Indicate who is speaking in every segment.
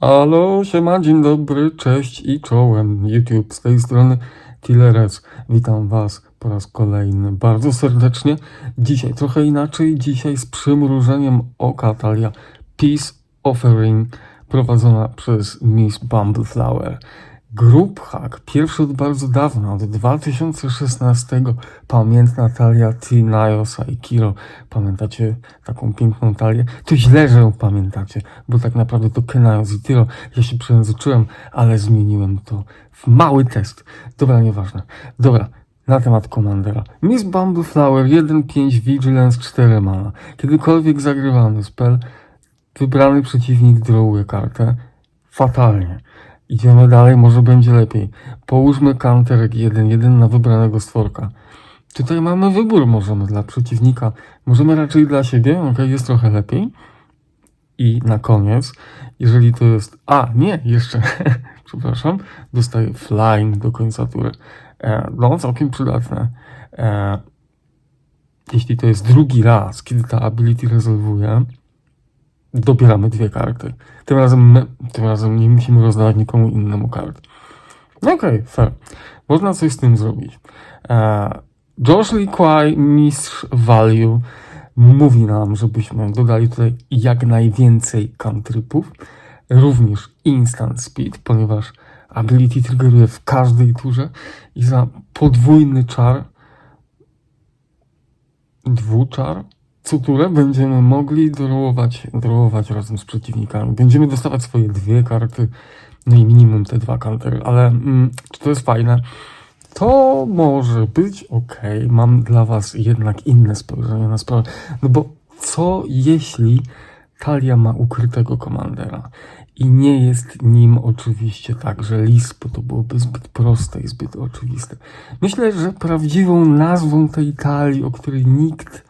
Speaker 1: Halo, siema, dzień dobry, cześć i czołem YouTube z tej strony Tilleres. Witam Was po raz kolejny bardzo serdecznie. Dzisiaj trochę inaczej, dzisiaj z przymrużeniem oka talia Peace Offering prowadzona przez Miss Bumbleflower. Group Hack, pierwszy od bardzo dawna, od 2016, pamiętna talia T. Nios i Kiro. Pamiętacie taką piękną talię? To źle, że ją pamiętacie, bo tak naprawdę to Kenaios i Tiro. Ja się przejęzyczyłem, ale zmieniłem to w mały test. Dobra, nieważne. Dobra, na temat Commandera. Miss Bumbleflower 1.5 Vigilance 4 mana. Kiedykolwiek zagrywany spell, wybrany przeciwnik drawuje kartę. Fatalnie. Idziemy dalej, może będzie lepiej. Połóżmy counterek 1-1 na wybranego stworka. Tutaj mamy wybór, możemy dla przeciwnika, możemy raczej dla siebie, ok, jest trochę lepiej. I na koniec, jeżeli to jest. A, nie, jeszcze, przepraszam, dostaję flying do końca tury. E, no, całkiem przydatne. E, jeśli to jest drugi raz, kiedy ta ability rezolwuje, dobieramy dwie karty. Tym razem my, tym razem nie musimy rozdawać nikomu innemu kart. No okej, fair. Można coś z tym zrobić. E, Josh Lee Kwai, mistrz value, mówi nam, żebyśmy dodali tutaj jak najwięcej cantripów, również instant speed, ponieważ ability triggeruje w każdej turze i za podwójny czar dwuczar co turę będziemy mogli dorołować, dorołować razem z przeciwnikami. Będziemy dostawać swoje dwie karty, no i minimum te dwa kantery, ale mm, czy to jest fajne? To może być ok. Mam dla Was jednak inne spojrzenie na sprawę. No bo co jeśli Talia ma ukrytego komandera i nie jest nim oczywiście także lis, bo to byłoby zbyt proste i zbyt oczywiste. Myślę, że prawdziwą nazwą tej talii, o której nikt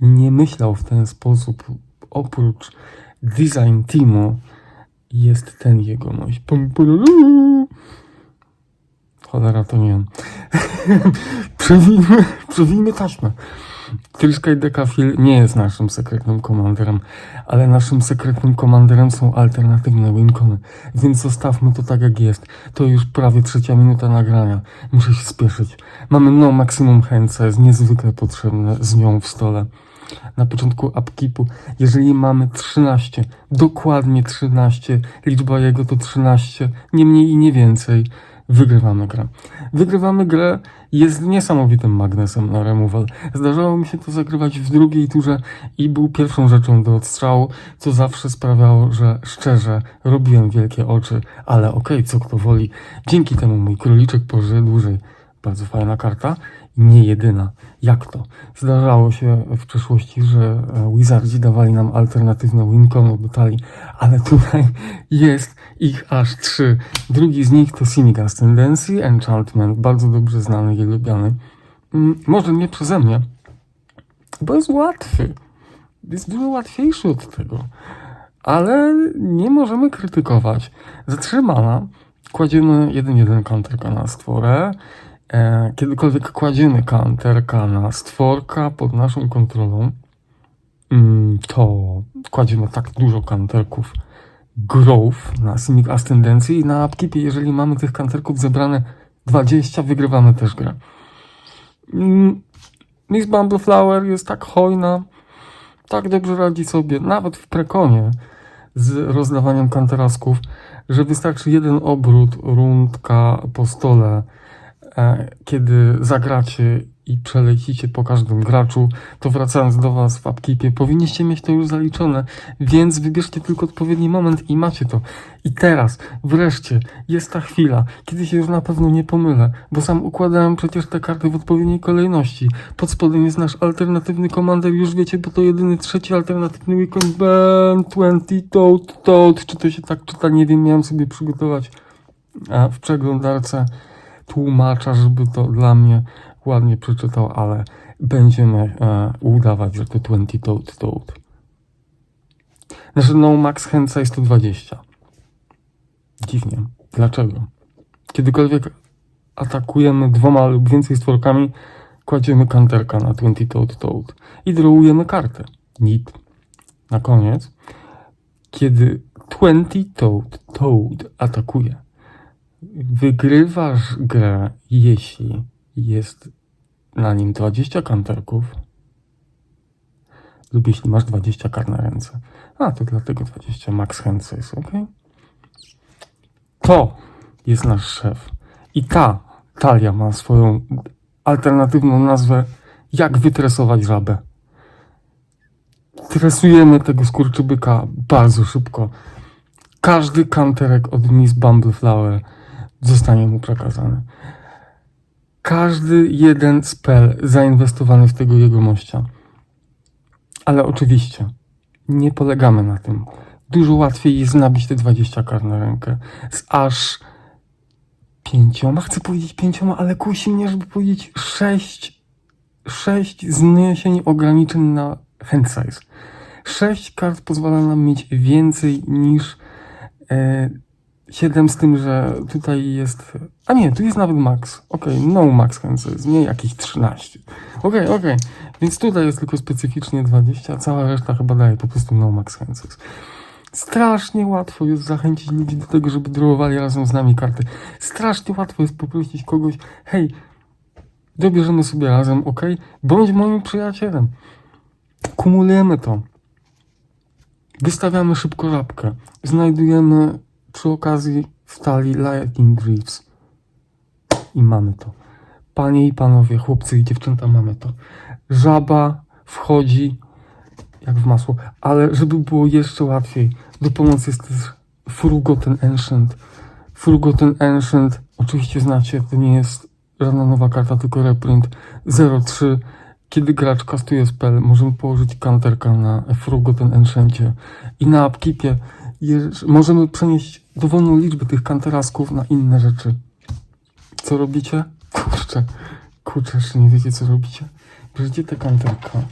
Speaker 1: nie myślał w ten sposób, oprócz design teamu, jest ten jegomość. Cholera, to nie on. przewijmy, przewijmy taśmę. Tryszka Dekafil nie jest naszym sekretnym komanderem, ale naszym sekretnym komanderem są alternatywne wincony, więc zostawmy to tak jak jest. To już prawie trzecia minuta nagrania. Muszę się spieszyć. Mamy no maksimum chęce, jest niezwykle potrzebne z nią w stole. Na początku upkeepu, jeżeli mamy 13, dokładnie 13, liczba jego to 13, nie mniej i nie więcej, wygrywamy grę. Wygrywamy grę jest niesamowitym magnesem na removal. Zdarzało mi się to zagrywać w drugiej turze i był pierwszą rzeczą do odstrzału, co zawsze sprawiało, że szczerze robiłem wielkie oczy, ale okej, co kto woli. Dzięki temu mój króliczek pożyje dłużej. Bardzo fajna karta nie jedyna. Jak to? Zdarzało się w przeszłości, że e, Wizardzi dawali nam alternatywne wincony do talii, ale tutaj jest ich aż trzy. Drugi z nich to Cynic Ascendancy, Enchantment, bardzo dobrze znany i lubiany. Mm, Może nie przeze mnie, bo jest łatwy. Jest dużo łatwiejszy od tego. Ale nie możemy krytykować. Zatrzymana. Kładziemy 1-1 counterka na stworę. E, kiedykolwiek kładziemy counterka na stworka pod naszą kontrolą, mm, to kładziemy tak dużo counterków growth na Simic Ascendancy i na upkeepie, jeżeli mamy tych counterków zebrane 20, wygrywamy też grę. Mm, Miss Bumbleflower jest tak hojna, tak dobrze radzi sobie, nawet w prekonie z rozdawaniem kanterasków, że wystarczy jeden obrót, rundka po stole, kiedy zagracie i przelecicie po każdym graczu, to wracając do Was w upkeepie, powinniście mieć to już zaliczone, więc wybierzcie tylko odpowiedni moment i macie to. I teraz, wreszcie, jest ta chwila, kiedy się już na pewno nie pomylę, bo sam układałem przecież te karty w odpowiedniej kolejności. Pod spodem jest nasz alternatywny komander, już wiecie, bo to jedyny trzeci alternatywny weekend Ben 20 Toad Toad, czy to się tak czyta, nie wiem, miałem sobie przygotować a, w przeglądarce tłumacza, żeby to dla mnie ładnie przeczytał, ale będziemy e, udawać, że to 20 Toad Toad. Nasze no max hand size to 20. Dziwnie. Dlaczego? Kiedykolwiek atakujemy dwoma lub więcej stworkami, kładziemy kanterka na 20 Toad Toad i drawujemy kartę. Nit. Na koniec, kiedy 20 Toad. Toad atakuje. Wygrywasz grę, jeśli jest na nim 20 kanterków lub jeśli masz 20 kar na ręce. A, to dlatego 20 max hands jest, ok? To jest nasz szef. I ta talia ma swoją alternatywną nazwę Jak wytresować żabę. Tresujemy tego skurczybyka bardzo szybko. Każdy kanterek od Miss Bumbleflower zostanie mu przekazany. Każdy jeden spell zainwestowany w tego jego mościa. Ale oczywiście nie polegamy na tym. Dużo łatwiej jest nabić te 20 kar na rękę z aż pięcioma, chcę powiedzieć pięcioma, ale kusi mnie, żeby powiedzieć sześć, sześć zniesień ograniczeń na hand size. Sześć kart pozwala nam mieć więcej niż e, 7 z tym, że tutaj jest. A nie, tu jest nawet max. Okej, no max size, nie jakieś 13. Okej, okej. Więc tutaj jest tylko specyficznie 20, a cała reszta chyba daje po prostu no max hand size. Strasznie łatwo jest zachęcić ludzi do tego, żeby drowali razem z nami karty. Strasznie łatwo jest poprosić kogoś, hej, dobierzemy sobie razem, ok? Bądź moim przyjacielem. Kumulujemy to. Wystawiamy szybko żabkę. Znajdujemy przy okazji w talii Lightning Greaves. I mamy to. Panie i panowie, chłopcy i dziewczęta, mamy to. Żaba wchodzi jak w masło, ale żeby było jeszcze łatwiej, do pomocy jest też Forgotten Ancient. Forgotten Ancient, oczywiście znacie, to nie jest żadna nowa karta, tylko reprint 03. Kiedy gracz kastuje spell, możemy położyć counterka na Forgotten Enchancie i na upkeepie możemy przenieść dowolną liczbę tych kanterasków na inne rzeczy. Co robicie? Kurczę, kurczę, jeszcze nie wiecie co robicie? Bierzecie te kanterka.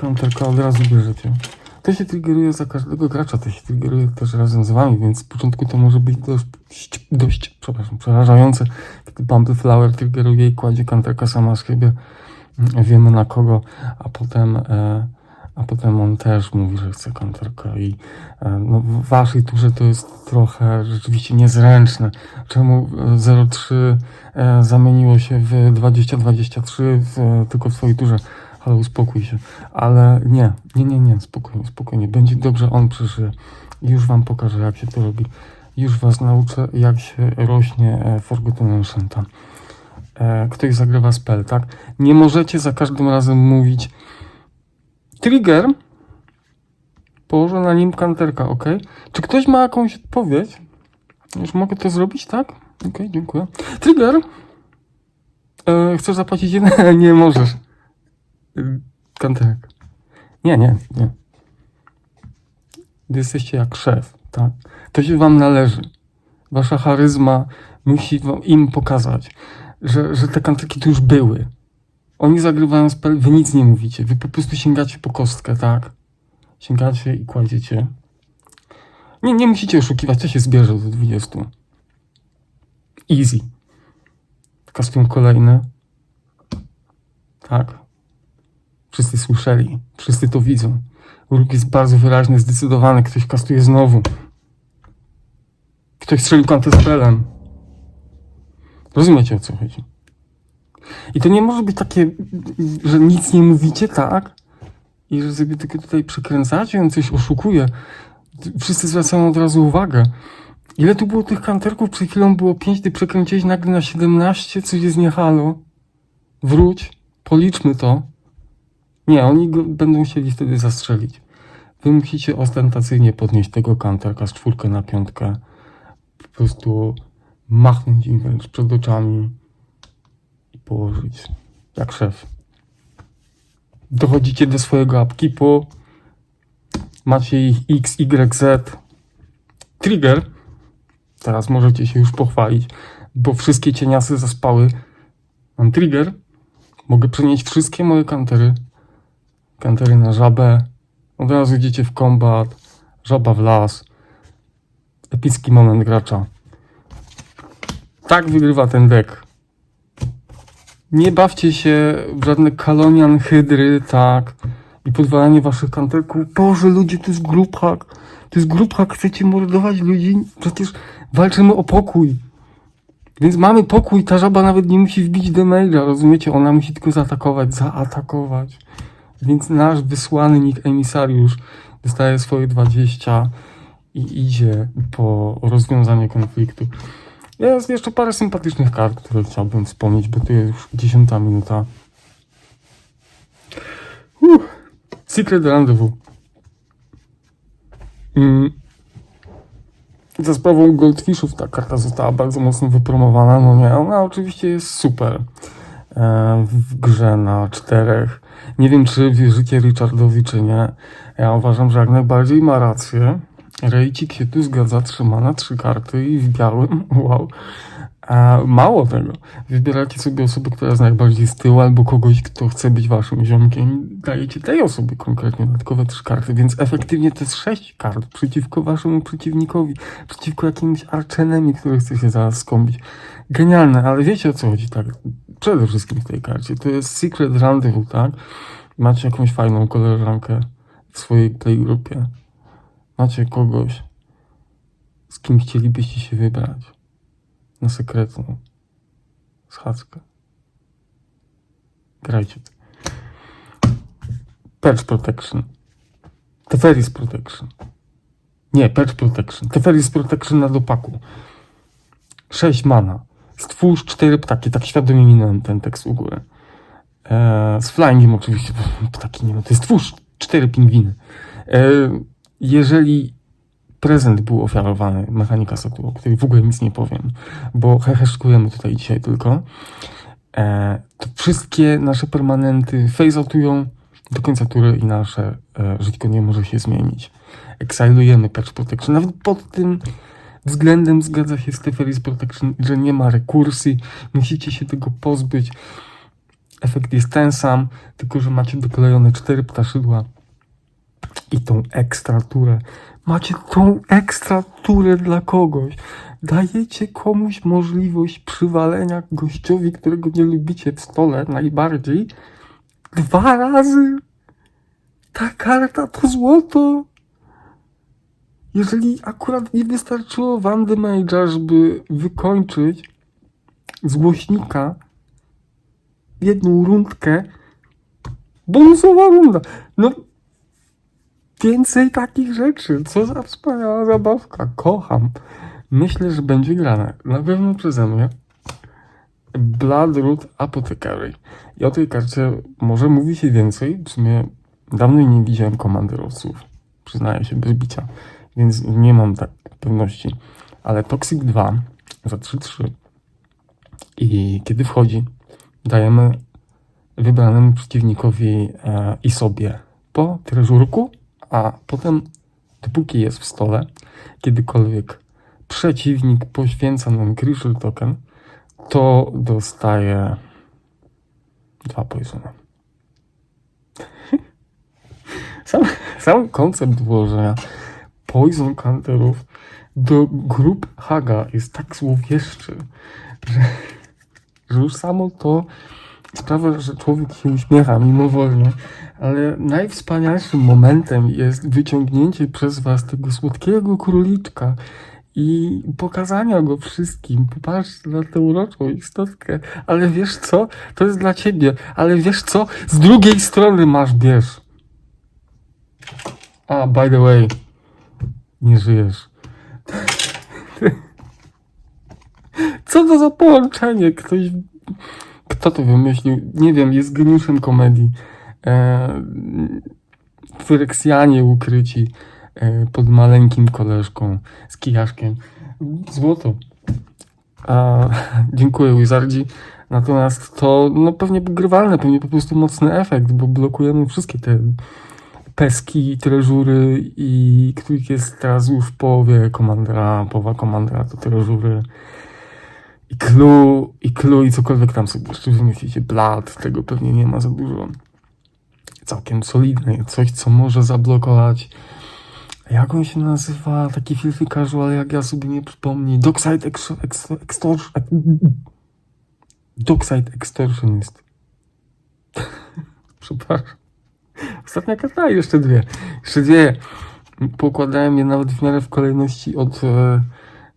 Speaker 1: Kanterka od razu bierzecie. To się triggeruje za każdego gracza, to się triggeruje też razem z wami, więc z początku to może być dość, dość przepraszam, przerażające, kiedy Bumble Flower triggeruje i kładzie kanterka sama z siebie. Wiemy na kogo, a potem, e, a potem on też mówi, że chce kanterka i e, no, w waszej turze to jest trochę rzeczywiście niezręczne. Czemu e, 03 e, zamieniło się w 2023 w, e, tylko w swojej turze? Ale uspokój się. Ale nie, nie, nie, nie, spokojnie, spokojnie. Będzie dobrze, on przeżyje. Już wam pokażę, jak się to robi. Już was nauczę, jak się rośnie e, Forgotten Enchanta. E, ktoś zagrywa spell, tak? Nie możecie za każdym razem mówić trigger, położę na nim kanterka, ok? Czy ktoś ma jakąś odpowiedź? Już mogę to zrobić, tak? Ok, dziękuję. Trigger! E, chcesz zapłacić jeden? nie możesz. Kanterek. Nie, nie, nie. Wy jesteście jak szef, tak? To się wam należy. Wasza charyzma musi wam, im pokazać, że, że te kanterki tu już były. Oni zagrywają spell, wy nic nie mówicie. Wy po prostu sięgacie po kostkę, tak? Sięgacie i kładziecie. Nie, nie musicie oszukiwać, to się zbierze do 20. Easy. Kastują kolejne. Tak. Wszyscy słyszeli, wszyscy to widzą. Ruch jest bardzo wyraźny, zdecydowany. Ktoś kastuje znowu. Ktoś strzelił spelem. Rozumiecie o co chodzi? I to nie może być takie, że nic nie mówicie, tak? I że sobie tylko tutaj przekręcacie, on coś oszukuje. Wszyscy zwracają od razu uwagę. Ile tu było tych kanterków? Przed chwilą było 5, ty przekręciłeś nagle na 17, coś jest nie. Wróć, policzmy to. Nie, oni go będą chcieli wtedy zastrzelić. Wy musicie ostentacyjnie podnieść tego kanterka z czwórkę na piątkę. Po prostu machnąć im wręcz przed oczami i położyć. Jak szef. Dochodzicie do swojego upkeepu. Macie ich X, Y, Z. Trigger. Teraz możecie się już pochwalić, bo wszystkie cieniasy zaspały. Mam trigger. Mogę przenieść wszystkie moje kantery kantery na żabę. Od razu idziecie w kombat. Żaba w las. Epicki moment gracza. Tak wygrywa ten deck. Nie bawcie się w żadne kalonian, hydry, tak. I podwalanie waszych kanterków. Boże, ludzie, to jest group hack. To jest grupa, chcecie mordować ludzi? Przecież walczymy o pokój. Więc mamy pokój, ta żaba nawet nie musi wbić damage'a, rozumiecie? Ona musi tylko zaatakować, zaatakować. Więc nasz wysłany nick emisariusz dostaje swoje 20 i idzie po rozwiązanie konfliktu. Jest jeszcze parę sympatycznych kart, które chciałbym wspomnieć, bo to jest już dziesiąta minuta. Uff. Secret Rendezvous. Mm. Za sprawą Goldfishów ta karta została bardzo mocno wypromowana. No nie, ona oczywiście jest super e, w grze na czterech. Nie wiem, czy wierzycie Richardowi, czy nie. Ja uważam, że jak najbardziej ma rację. Rejcik się tu zgadza, trzyma na trzy karty i w białym, wow. A mało tego, wybieracie sobie osobę, która jest najbardziej z tyłu, albo kogoś, kto chce być waszym ziomkiem. Dajecie tej osobie konkretnie dodatkowe trzy karty, więc efektywnie to jest sześć kart przeciwko waszemu przeciwnikowi, przeciwko jakimś arczenemi, który chce się zaraz skąpić. Genialne, ale wiecie o co chodzi, tak? Przede wszystkim w tej karcie. To jest Secret Rendezvous, tak? Macie jakąś fajną koleżankę w swojej playgrupie. Macie kogoś, z kim chcielibyście się wybrać na sekretną schadzkę. Grajcie. Patch Protection. Teferis Protection. Nie, Patch Protection. Teferis Protection na dopaku. 6 mana. Stwórz cztery ptaki. Tak świadomie minąłem ten tekst u góry. Eee, z flyingiem oczywiście. Ptaki nie ma. To jest stwórz cztery pingwiny. Eee, jeżeli prezent był ofiarowany, mechanika Satu, o której w ogóle nic nie powiem, bo heheszkujemy tutaj dzisiaj tylko, e, to wszystkie nasze permanenty phase-outują do końca tury i nasze e, żyćko nie może się zmienić. Exilujemy Patch Protection. Nawet pod tym względem zgadza się z Protection, że nie ma rekursji, musicie się tego pozbyć. Efekt jest ten sam, tylko że macie doklejone cztery ptaszydła i tą ekstra turę. Macie tą ekstra turę dla kogoś. Dajecie komuś możliwość przywalenia gościowi, którego nie lubicie w stole najbardziej. Dwa razy. Ta karta to złoto. Jeżeli akurat nie wystarczyło wam damage'a, żeby wykończyć złośnika jedną rundkę, bonusowa runda. No, Więcej takich rzeczy. Co za wspaniała zabawka. Kocham. Myślę, że będzie grane. Na pewno przeze mnie. Bloodroot Apothecary. I o tej karcie może mówi się więcej. W sumie dawno nie widziałem komanderowców. Przyznaję się bez bicia. Więc nie mam tak pewności. Ale Toxic 2 za 3-3. I kiedy wchodzi, dajemy wybranemu przeciwnikowi e, i sobie po treżurku a potem, dopóki jest w stole, kiedykolwiek przeciwnik poświęca nam Crucial Token, to dostaje dwa poisony. Sam, sam koncept włożenia poison counterów do grup Haga jest tak złowieszczy, że, że już samo to sprawia, że człowiek się uśmiecha mimowolnie, ale najwspanialszym momentem jest wyciągnięcie przez was tego słodkiego króliczka i pokazania go wszystkim. Popatrz na tę uroczą istotkę. Ale wiesz co? To jest dla ciebie. Ale wiesz co? Z drugiej strony masz bierz. A, by the way. Nie żyjesz. Co to za połączenie? Ktoś... Kto to wymyślił? Nie wiem, jest geniuszem komedii e, Fyreksjanie ukryci e, pod maleńkim koleżką z kijaszkiem. Złoto. A, dziękuję Wizardzi. Natomiast to no, pewnie grywalne, pewnie po prostu mocny efekt, bo blokujemy wszystkie te peski, treżury i których jest teraz już w połowie komandera, połowa komandera to treżury i clue, i clue, i cokolwiek tam sobie jeszcze wymyślicie. Blad, tego pewnie nie ma za dużo całkiem solidny, coś co może zablokować. Jak on się nazywa? Taki filthy casual, jak ja sobie nie przypomnę. Dockside ex ex. Dockside Extortionist. Przepraszam. Ostatnia karta, jeszcze dwie. Jeszcze dwie. Pokładałem je nawet w miarę w kolejności od e,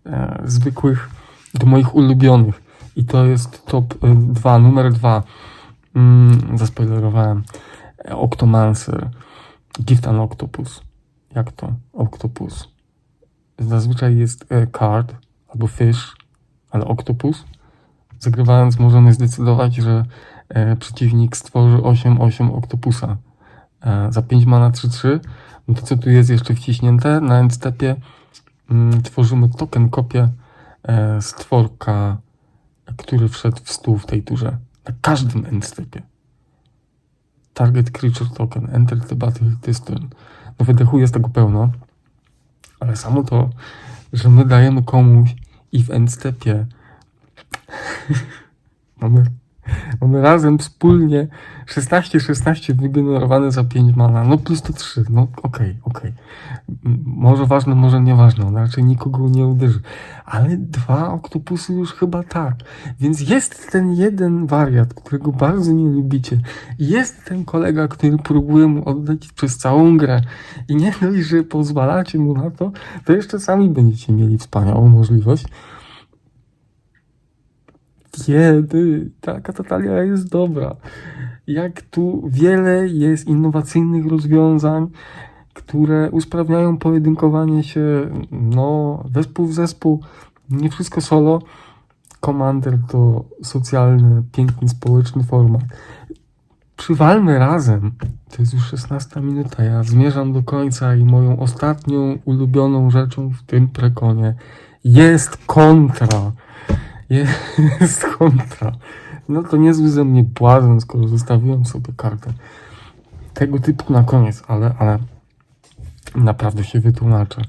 Speaker 1: e, zwykłych do moich ulubionych. I to jest top 2, numer 2. Mm, zaspoilerowałem. Octomancer. Gift an Octopus. Jak to? Octopus. Zazwyczaj jest e, card albo fish, ale octopus. Zagrywając możemy zdecydować, że e, przeciwnik stworzy 8-8 octopusa. E, za 5 mana 3-3. No to co tu jest jeszcze wciśnięte? Na endstepie mm, tworzymy token kopię stworka, który wszedł w stół w tej turze. Na każdym endstepie. Target creature token. Enter the battle this turn. No wydechu jest tego pełno. Ale samo to, że my dajemy komuś i w endstepie mamy, mamy razem wspólnie 16-16 wygenerowane za 5 mana. No plus to 3. No okej, okej. M- Może ważne, może nieważne. On raczej nikogo nie uderzy. Ale dwa oktopusy już chyba tak. Więc jest ten jeden wariat, którego bardzo nie lubicie. Jest ten kolega, który próbuje mu oddać przez całą grę. I nie dość, że pozwalacie mu na to, to jeszcze sami będziecie mieli wspaniałą możliwość. Kiedy taka totalia jest dobra. Jak tu wiele jest innowacyjnych rozwiązań, które usprawniają pojedynkowanie się, no, zespół w zespół. Nie wszystko solo. Commander to socjalny, piękny, społeczny format. Przywalmy razem. To jest już 16 minuta. Ja zmierzam do końca i moją ostatnią ulubioną rzeczą w tym prekonie jest kontra. Jest kontra. No to niezły ze mnie błazen, skoro zostawiłem sobie kartę. Tego typu na koniec, ale, ale naprawdę się wytłumaczę.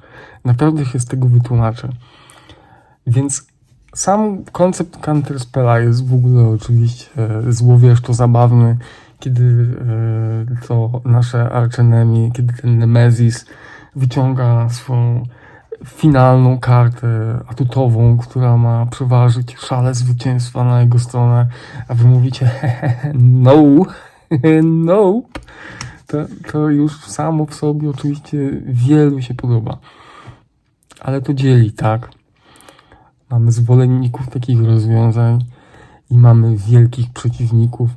Speaker 1: Naprawdę się z tego wytłumaczę. Więc sam koncept Counterspella jest w ogóle oczywiście e, złowieszczo zabawny, kiedy e, to nasze archenemy, kiedy ten Nemesis wyciąga swoją finalną kartę atutową, która ma przeważyć szale zwycięstwa na jego stronę, a wy mówicie no, nope. To, to już samo w sobie oczywiście wielu się podoba. Ale to dzieli, tak? Mamy zwolenników takich rozwiązań i mamy wielkich przeciwników,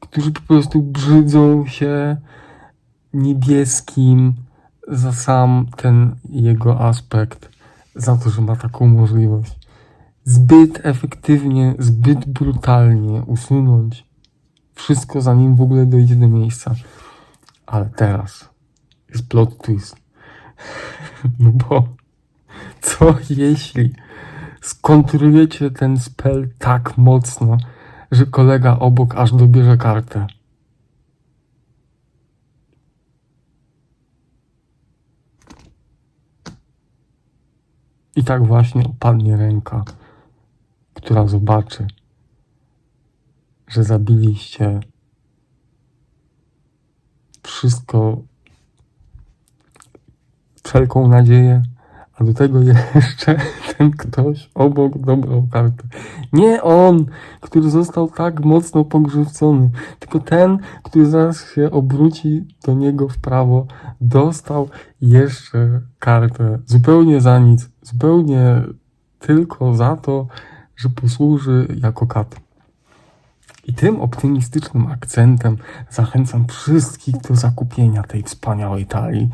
Speaker 1: którzy po prostu brzydzą się niebieskim za sam ten jego aspekt, za to, że ma taką możliwość. Zbyt efektywnie, zbyt brutalnie usunąć wszystko, zanim w ogóle dojdzie do miejsca. Ale teraz jest plot twist. No bo co jeśli skontrujecie ten spell tak mocno, że kolega obok aż dobierze kartę? I tak właśnie opadnie ręka, która zobaczy, że zabiliście wszystko, wszelką nadzieję, a do tego jeszcze ten ktoś obok dobrał kartę. Nie on, który został tak mocno pogrzywcony, tylko ten, który zaraz się obróci do niego w prawo, dostał jeszcze kartę zupełnie za nic, zupełnie tylko za to, że posłuży jako kat. I tym optymistycznym akcentem zachęcam wszystkich do zakupienia tej wspaniałej talii.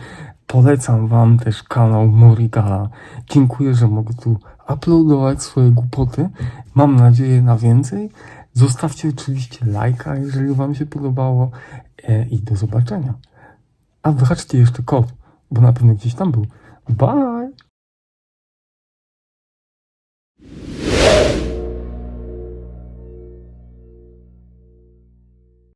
Speaker 1: Polecam Wam też kanał Morigala. Dziękuję, że mogę tu uploadować swoje głupoty. Mam nadzieję na więcej. Zostawcie oczywiście lajka, jeżeli Wam się podobało. E, I do zobaczenia. A wyhaczcie jeszcze kod, bo na pewno gdzieś tam był. Bye!